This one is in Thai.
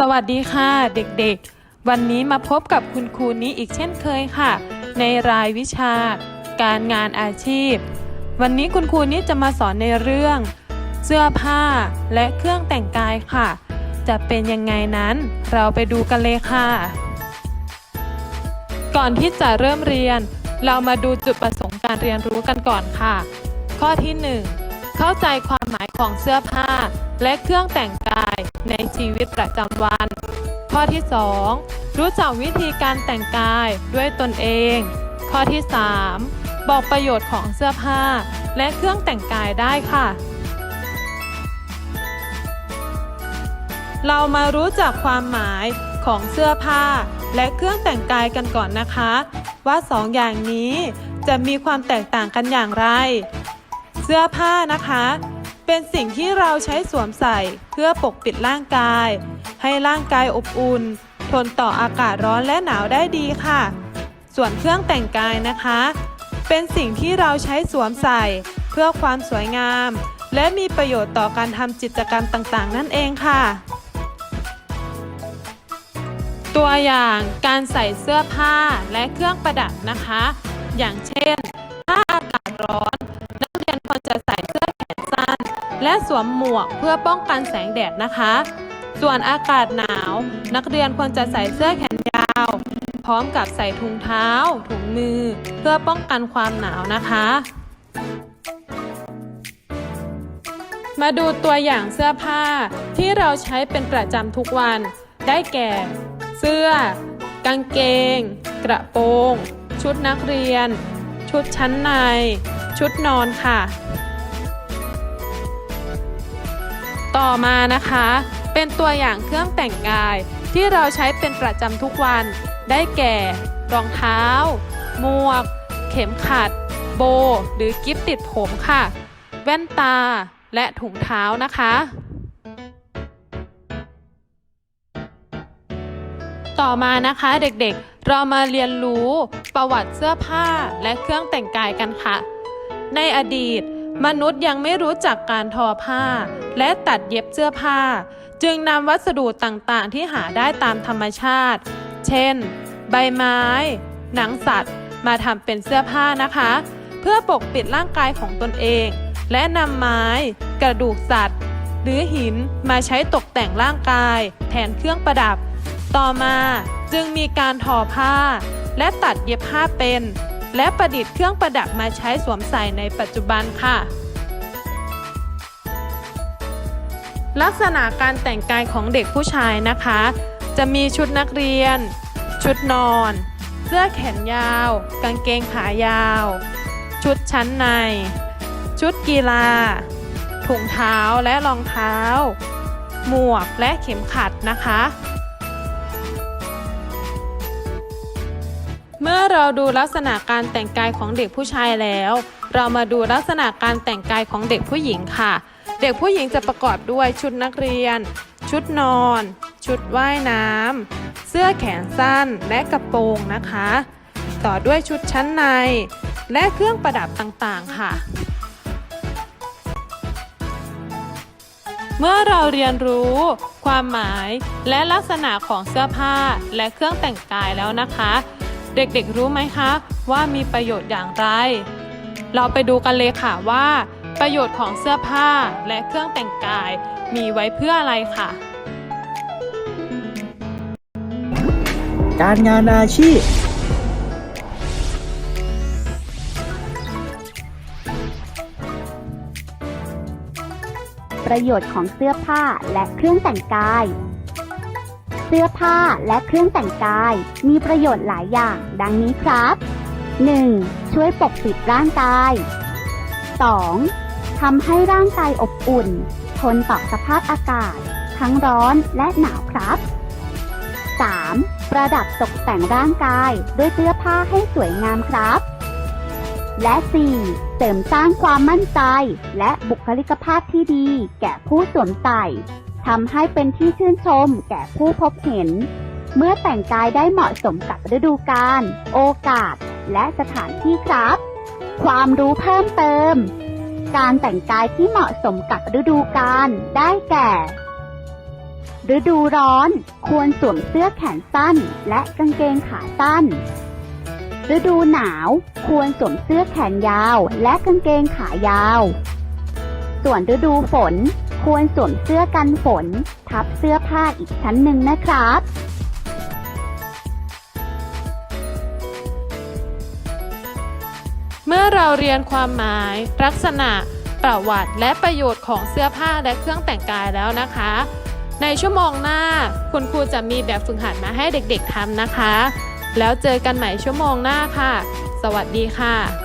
สวัสดีค่ะเด็กๆ วันนี้มาพบกับคุณครูนี้อีกเช่นเคยค่ะ ในรายวิชา การงานอาชีพ วันนี้คุณครูนี้จะมาสอนในเรื่อง เสื้อผ้าและเครื่องแต่งกายค่ะ จะเป็นยังไงนั้นเราไปดูกันเลยค่ะ ก่อนที่จะเริ่มเรียน เรามาดูจุดประสงค์การเรียนรู้กันก่อนค่ะ ข้อที่ 1 เข้าใจความหมายของเสื้อผ้า และเครื่องแต่งกายในชีวิตประจำวัน ข้อที่ 2 รู้จักวิธีการแต่งกายด้วยตนเอง ข้อที่ 3 บอกประโยชน์ของเสื้อผ้า และเครื่องแต่งกายได้ค่ะเรามารู้จักความหมายของเสื้อผ้า และเครื่องแต่งกายกันก่อนนะคะ ว่าสองอย่างนี้จะมีความแตกต่างกันอย่างไร เสื้อผ้านะคะ เป็นสิ่งที่เราใช้สวมใส่เพื่อปกปิดร่างกาย ให้ร่างกายอบอุ่น ทนต่ออากาศร้อนและหนาวได้ดีค่ะ ส่วนเครื่องแต่งกายนะคะ เป็นสิ่งที่เราใช้สวมใส่ เพื่อความสวยงาม และมีประโยชน์ต่อการทำกิจกรรมต่างๆ นั่นเองค่ะตัวอย่างการใส่เสื้อผ้าและเครื่องประดับนะคะ อย่างเช่น ถ้าอากาศร้อน รจะใส่เสื้อแขนสั้น และสวมหมวกเพื่อป้องกันแสงแดดนะคะ ส่วนอากาศหนาว นักเรียนควรจะใส่เสื้อแขนยาว พร้อมกับใส่ถุงเท้า ถุงมือ เพื่อป้องกันความหนาวนะคะ มาดูตัวอย่างเสื้อผ้าที่เราใช้เป็นประจำทุกวัน ได้แก่ เสื้อ กางเกง กระโปรง ชุดนักเรียนชุดชั้นใน ชุดนอนค่ะ ต่อมานะคะ เป็นตัวอย่างเครื่องแต่งกายที่เราใช้เป็นประจำทุกวัน ได้แก่ รองเท้า หมวก เข็มขัด โบ หรือกิฟติดผมค่ะ แว่นตา และถุงเท้านะคะ ต่อมานะคะเด็กๆ เรามาเรียนรู้ประวัติเสื้อผ้าและเครื่องแต่งกายกันค่ะ ในอดีต มนุษย์ยังไม่รู้จักการทอผ้า และตัดเย็บเสื้อผ้า จึงนำวัสดุต่างๆ ที่หาได้ตามธรรมชาติ เช่น ใบไม้ หนังสัตว์ มาทำเป็นเสื้อผ้านะคะ เพื่อปกปิดร่างกายของตนเอง และนำไม้ กระดูกสัตว์ หรือหินมาใช้ตกแต่งร่างกาย แทนเครื่องประดับ ต่อมาจึงมีการทอผ้า และตัดเย็บผ้าเป็น และประดิษฐ์เครื่องประดับมาใช้สวมใส่ในปัจจุบันค่ะ ลักษณะการแต่งกายของเด็กผู้ชายนะคะ จะมีชุดนักเรียน ชุดนอน เสื้อแขนยาว กางเกงขายาว ชุดชั้นใน ชุดกีฬา ถุงเท้าและรองเท้า หมวกและเข็มขัดนะคะ อเราดูลักษณะการแต่งกายของเด็กผู้ชายแล้ว เรามาดูลักษณะการแต่งกายของเด็กผู้หญิงค่ะ เด็กผู้หญิงจะประกอบด้วยชุดนักเรียน ชุดนอน ชุดว่ายน้ำเสื้อแขนสั้นและกระโปรงนะคะ ต่อด้วยชุดชั้นใน และเครื่องประดับต่างๆค่ะ เมื่อเราเรียนรู้ ความหมาย และลักษณะของเสื้อผ้าและเครื่องแต่งกายแล้วนะคะ เด็กๆรู้ไหมคะว่ามีประโยชน์อย่างไร เราไปดูกันเลยค่ะว่า ประโยชน์ของเสื้อผ้าและเครื่องแต่งกายมีไว้เพื่ออะไรค่ะ การงานอาชีพ ประโยชน์ของเสื้อผ้าและเครื่องแต่งกายเสื้อผ้าและเครื่องแต่งกาย มีประโยชน์หลายอย่างดังนี้ครับ 1. ช่วยปกปิดร่างกาย 2. ทำให้ร่างกายอบอุ่น ทนต่อสภาพอากาศ ทั้งร้อนและหนาวครับ 3. ประดับตกแต่งร่างกายด้วยเสื้อผ้าให้สวยงามครับ และ 4. เสริมสร้างความมั่นใจ และบุคลิกภาพที่ดี แก่ผู้สวมใส่ ทำให้เป็นที่ชื่นชมแก่ผู้พบเห็น เมื่อแต่งกายได้เหมาะสมกับฤดูกาลโอกาส และสถานที่ครับ ความรู้เพิ่มเติม การแต่งกายที่เหมาะสมกับฤดูกาลได้แก่ ฤดูร้อน ควรสวมเสื้อแขนสั้น และกางเกงขาสั้น ฤดูหนาว ควรสวมเสื้อแขนยาว และกางเกงขายาว ส่วนฤดูฝน ควรสวมเสื้อกันฝน ทับเสื้อผ้าอีกชั้นหนึ่งนะครับเมื่อเราเรียนความหมาย ลักษณะ ประวัติ และประโยชน์ของเสื้อผ้าและเครื่องแต่งกายแล้วนะคะ ในชั่วโมงหน้า คุณครูจะมีแบบฝึกหัดมาให้เด็กๆทำนะคะ แล้วเจอกันใหม่ชั่วโมงหน้าค่ะ สวัสดีค่ะ